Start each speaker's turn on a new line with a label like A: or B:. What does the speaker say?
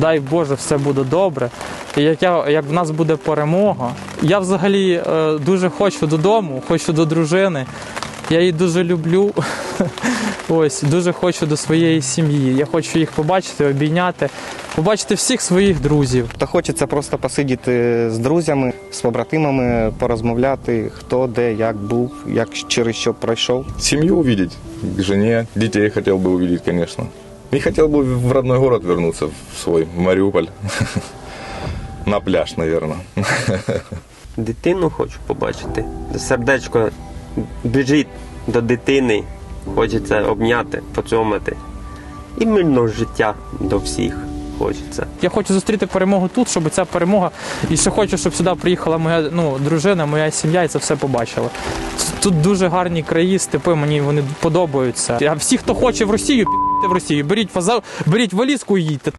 A: дай Боже, все буде добре. І як, я, як в нас буде перемога. Я взагалі е, дуже хочу додому, хочу до дружини. Я її дуже люблю. Ось, дуже хочу до своєї сім'ї. Я хочу їх побачити, обійняти, побачити всіх своїх друзів.
B: Та хочеться просто посидіти з друзями, з побратимами, порозмовляти, хто де, як був, як через що пройшов.
C: Семью увидеть, к жене, детей хотел бы увидеть, конечно. И хотел бы в родной город вернуться, в свой, в Мариуполь. На пляж, наверное.
D: Дитину хочу побачити. Сердечко біжить до дитини, хочеться обняти, поцьомати. І мирного життя до всіх хочеться.
A: Я хочу зустріти перемогу тут, щоб ця перемога. І ще хочу, щоб сюди приїхала моя ну, дружина, моя сім'я і це все побачила. Тут дуже гарні краї, степи, мені вони подобаються. А всі, хто хоче в Росію, піте в Росію. Беріть фаза, беріть валізку і їдьте.